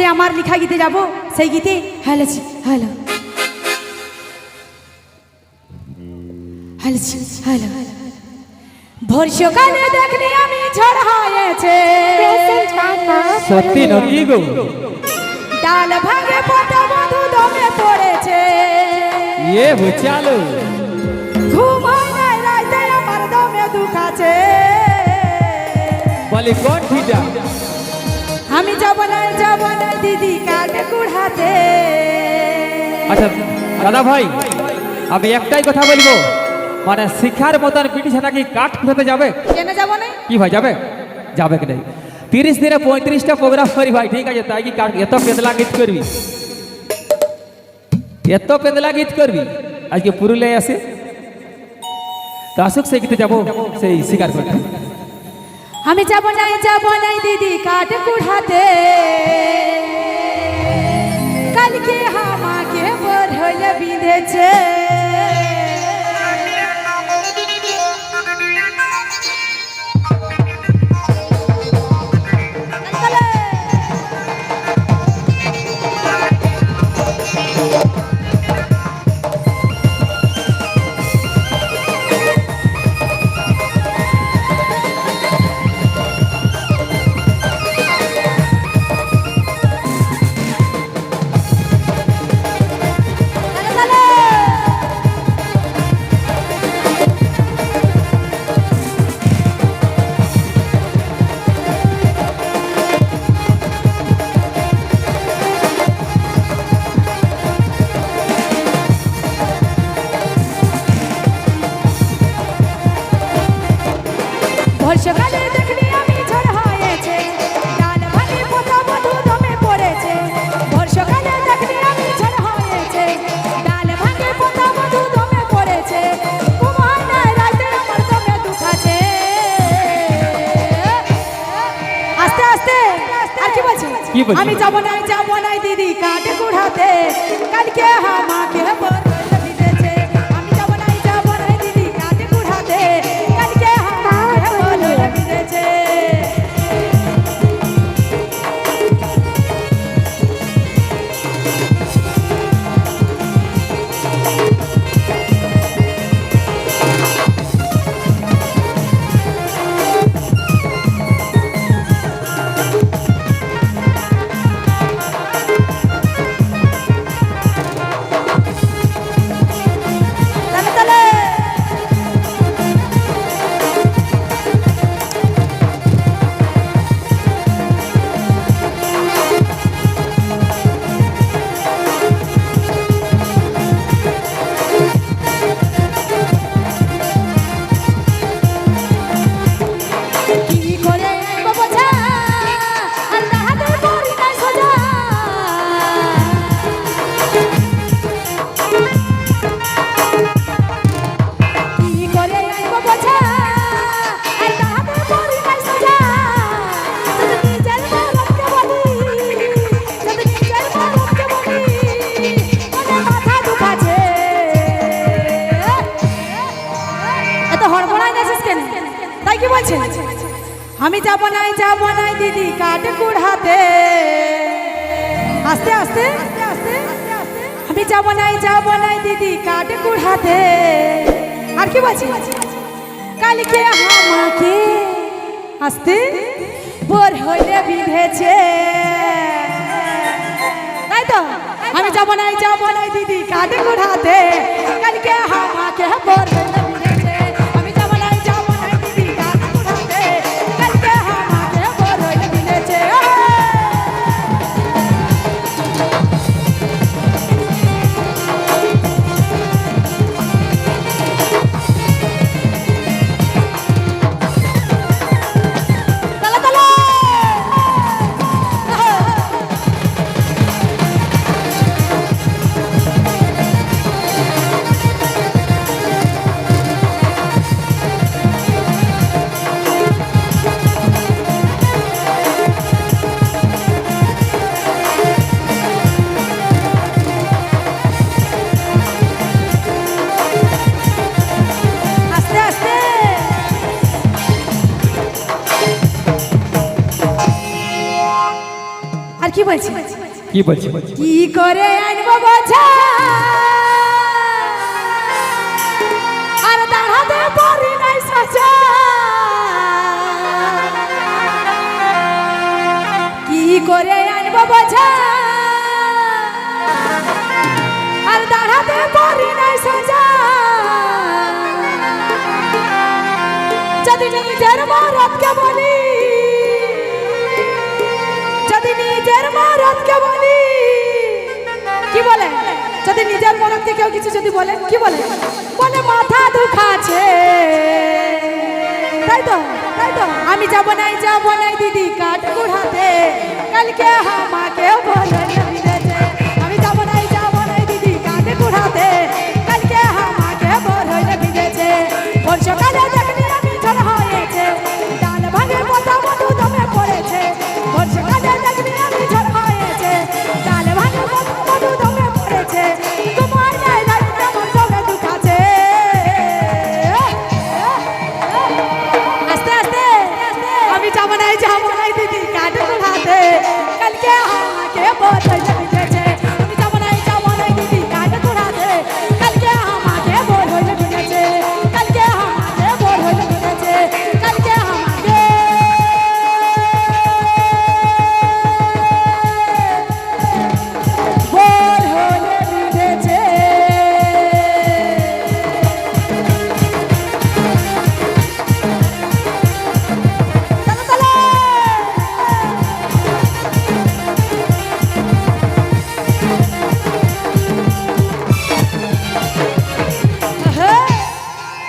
সে আমার লেখা গীতে যাব সেই গীতে হ্যালো হ্যালো। Hello hello. ভোর সকালে দেখলি আমি ঝড় হয়েছে। সত্যি নদী গো? ডাল ভাঙে পটা মধু দমে পড়েছে। ইয়ে বুঝালো ঘুম হয় নাই রাইতে আমার দমে দুখাছে বলে কোন ঠিটা আমি যাব না যাব না দিদি কাটে কুড়াতে আচ্ছা দাদা ভাই আমি একটাই কথা বলব। মানে শিখার মতন ব্রিটিশ নাকি কাঠ খুঁজতে যাবে? কেন যাব না? কি ভাই যাবে? যাবে কি নাই? তিরিশ দিনে পঁয়ত্রিশটা প্রোগ্রাম করি ভাই ঠিক আছে তাই কি কাঠ এত পেদলা গীত করবি? এত পেদলা গীত করবি? আজকে পুরুলিয়ায় আসে তো আসুক সেই গীতে যাব সেই শিকার করতে। আমি যাব নাই যাব নাই দিদি কাঠ কুড়াতে কালকে আমাকে বোধ হইলে বিঁধেছে। দেখলি আমি ঝড় হয়েছে। ডাল ভাঙে পোতা মধু দমে পড়েছে। ভোর দেখলি আমি ঝড় হয়েছে। ডাল ভাঙে পোতা মধু দমে পড়েছে। ঘুমায় নাই রাতে আমার দমে দুখাছে আস্তে আস্তে আর কি বলছি আমি যাব নাই যাব নাই দিদি কাটে কুড়াতে কালকে আমাকে বর এত হড়বড়াই কেন? তাই কি বলছেন? আমি যাব নাই যাব নাই দিদি কাট কুড়াতে আস্তে আস্তে আমি যাব নাই যাব নাই দিদি কাট কুড়াতে আর কি বলছি কালকে আমাকে আস্তে বোর হইলে বিঁধেছে। তাই তো? আমি যাব নাই যাব নাই দিদি কাটে কুড়াতে এবার কি বলছি? কি বলছি? কি করে আনব বোঝা? আর দাঁড়াতে পারি নাই সাজা। কি করে আনব বোঝা? আর দাঁড়াতে পারি নাই সাজা। যদি নিজের যদি নিজের মরদকে কেউ কিছু যদি বলে, কি বলে? বলে, মাথা দুখাছে তাই তো? তাই তো? আমি যাব নাই যাব নাই দিদি কাঠ কুড়াতে কালকে আমাকে 왔다